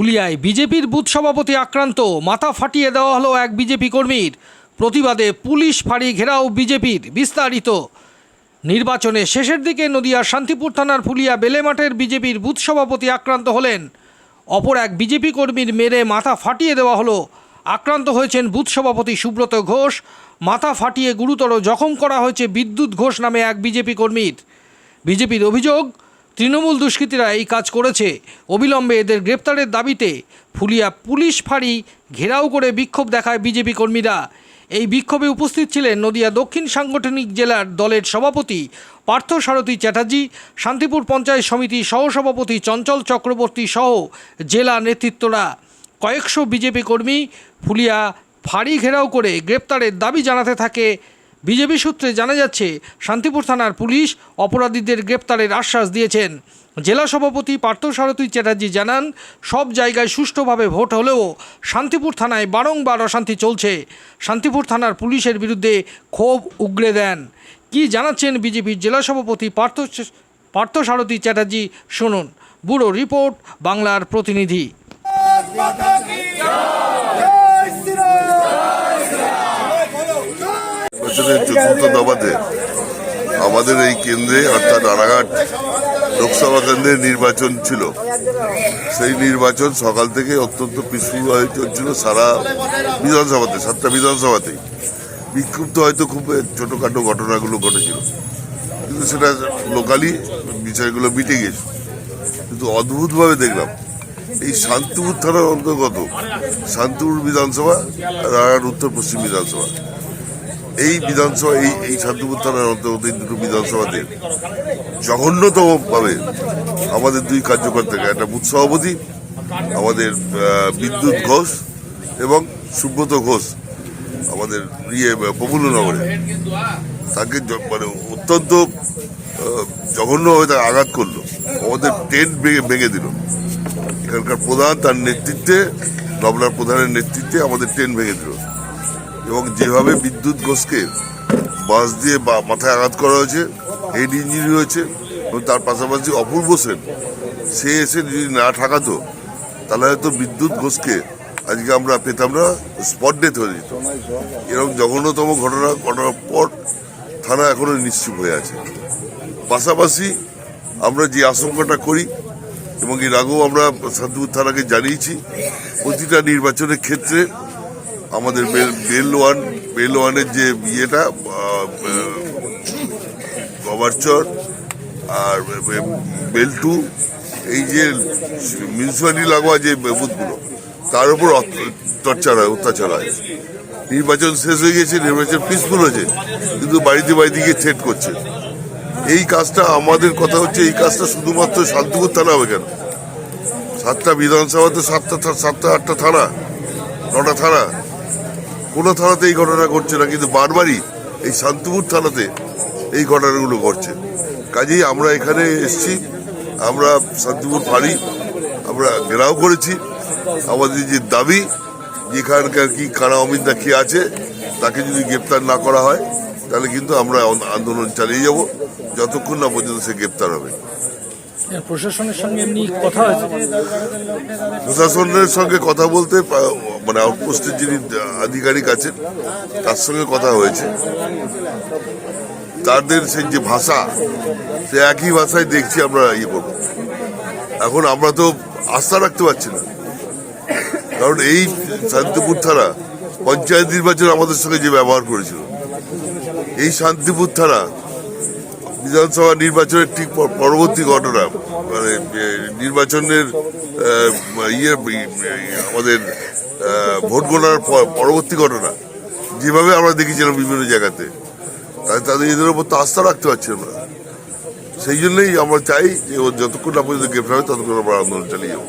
ফুলিয়ায় বিজেপির বুথ সভাপতি আক্রান্ত, মাথা ফাটিয়ে দেওয়া হলো এক বিজেপি কর্মীর। প্রতিবাদে পুলিশ ফাঁড়ি ঘেরাও বিজেপির, বিস্তারিত। নির্বাচনে শেষের দিকে নদিয়ার শান্তিপুর থানার ফুলিয়া বেলেমাঠের বিজেপির বুথ সভাপতি আক্রান্ত হলেন। অপর এক বিজেপি কর্মীর মেরে মাথা ফাটিয়ে দেওয়া হলো। আক্রান্ত হয়েছেন বুথ সভাপতি সুব্রত ঘোষ। মাথা ফাটিয়ে গুরুতর জখম করা হয়েছে বিদ্যুৎ ঘোষ নামে এক বিজেপি কর্মীর। বিজেপির অভিযোগ তৃণমূল দুষ্কৃতীরা এই কাজ করেছে। অবিলম্বে এদের গ্রেপ্তারের দাবিতে ফুলিয়া পুলিশ ফাঁড়ি ঘেরাও করে বিক্ষোভ দেখায় বিজেপি কর্মীরা। এই বিক্ষোভে উপস্থিত ছিলেন নদিয়া দক্ষিণ সাংগঠনিক জেলার দলের সভাপতি পার্থ সারথী চ্যাটার্জি, শান্তিপুর পঞ্চায়েত সমিতির সহসভাপতি চঞ্চল চক্রবর্তী সহ জেলা নেতৃত্বরা। কয়েকশো বিজেপি কর্মী ফুলিয়া ফাঁড়ি ঘেরাও করে গ্রেপ্তারের দাবি জানাতে থাকে বিজেপি সূত্রে জানা যাচ্ছে, শান্তিপুর থানার পুলিশ অপরাধীদের গ্রেপ্তারের আশ্বাস দিয়েছেন। জেলা সভাপতি পার্থসারথী চ্যাটার্জি জানান, সব জায়গায় সুষ্ঠুভাবে ভোট হলেও শান্তিপুর থানায় বারংবার অশান্তি চলছে। শান্তিপুর থানার পুলিশের বিরুদ্ধে ক্ষোভ উগড়ে দেন। কি জানাচ্ছেন বিজেপির জেলা সভাপতি পার্থ পার্থসারথী চ্যাটার্জি শুনুন। ব্যুরো রিপোর্ট, বাংলার প্রতিনিধি। চতুর্থ দফাতে আমাদের। এই কেন্দ্রে অর্থাৎ রানাঘাট লোকসভা কেন্দ্রের নির্বাচন ছিল। সেই নির্বাচন সকাল থেকে অত্যন্ত পিসফুল হয়ে চলছিল সারা বিধানসভাতে, সাতটা বিধানসভাতেই। বিক্ষুব্ধ হয়তো খুব ছোটোখাটো ঘটনাগুলো ঘটেছিল। কিন্তু সেটা লোকালি বিষয়গুলো মিটে গেছে। কিন্তু অদ্ভুতভাবে দেখলাম, এই শান্তিপুর থানার অন্তর্গত শান্তিপুর বিধানসভা আর উত্তর পশ্চিম বিধানসভা। এই বিধানসভা, এই এই শান্তিপুর থানার অন্তর্গত এই দুটো বিধানসভাতে জঘন্যতম ভাবে আমাদের দুই কার্যকর্তাকে, একটা বুথ সভাপতি, আমাদের বিদ্যুৎ ঘোষ এবং সুব্রত ঘোষ আমাদের ইয়ে প্রফুল্লনগরে তাকে মানে অত্যন্ত জঘন্যভাবে তাকে আঘাত করল। আমাদের টেন্ট ভেঙে ভেঙে দিল। এখানকার প্রধান তার নেতৃত্বে, নবলার প্রধানের নেতৃত্বে আমাদের ট্রেন ভেঙে দিল। এবং যেভাবে বিদ্যুৎ ঘোষকে বাস দিয়ে বা মাথায় আঘাত করা হয়েছে হেড ইঞ্জুরি হয়েছে, এবং তার পাশাপাশি অপূর্ব সেন, সে এসে যদি না ঠাকাতো, তাহলে হয়তো বিদ্যুৎ ঘোষকে আজকে আমরা পেতাম না স্পট ডেথ হয়ে যেত। এরকম জঘন্যতম ঘটনা ঘটনার পর থানা এখনও নিশ্চুপ হয়ে আছে। পাশাপাশি আমরা যে আশঙ্কাটা করি, এবং এর আগেও আমরা শান্তিপুর থানাকে জানিয়েছি, প্রতিটা নির্বাচনের ক্ষেত্রে আমাদের বেল ওয়ান, বেল ওয়ানের যে ইয়েটা গভারচর আর বেল টু, এই যে মিউনিসিপালিটি লাগোয়া যে বুথগুলো, তার উপর টর্চার হয়, অত্যাচার হয়। নির্বাচন শেষ হয়ে গেছে, নির্বাচন পিসফুল হয়েছে, কিন্তু বাড়িতে বাড়িতে গিয়ে থ্রেট করছে। এই কাজটা আমাদের কথা হচ্ছে, এই কাজটা শুধুমাত্র শান্তিপুর থানা হবে কেন? সাতটা বিধানসভাতে সাতটা সাতটা, আটটা থানা, নটা থানা। কোনো থানাতে এই ঘটনা ঘটছে না, কিন্তু বারবারই এই শান্তিপুর থানাতে এই ঘটনাগুলো ঘটছে। কাজেই আমরা এখানে এসছি, আমরা শান্তিপুর ফাঁড়ি, আমরা ঘেরাও করেছি। আমাদের যে দাবি যেখানকার কি কারা না কি আছে, তাকে যদি গ্রেপ্তার না করা হয়, তাহলে কিন্তু আমরা আন্দোলন চালিয়ে যাব। যতক্ষণ না পর্যন্ত সে গ্রেপ্তার হবে। প্রশাসনের সঙ্গে কথা হয়েছে? প্রশাসনের সঙ্গে কথা বলতে মানে আউটপোস্টের যিনি আধিকারিক আছেন, তার সঙ্গে কথা হয়েছে। তাদের সেই যে ভাষা, সে একই ভাষায় দেখছি আমরা ইয়ে করব। এখন আমরা তো আস্থা রাখতে পারছি না। কারণ এই শান্তিপুর থানা, পঞ্চায়েত নির্বাচন আমাদের সঙ্গে যে ব্যবহার করেছিল, এই শান্তিপুর থানা বিধানসভা নির্বাচনের ঠিক পরবর্তী ঘটনা মানে নির্বাচনের ইয়ে আমাদের ভোট গণনার পরবর্তী ঘটনা, যেভাবে আমরা দেখেছিলাম বিভিন্ন জায়গাতে তাই তাদের এদের উপর তো আস্থা রাখতে পারছি আমরা সেই জন্যই আমরা চাই যে ও যতক্ষণ না পর্যন্ত গ্রেফতার হবে ততক্ষণ আমরা আন্দোলন চালিয়ে যাব।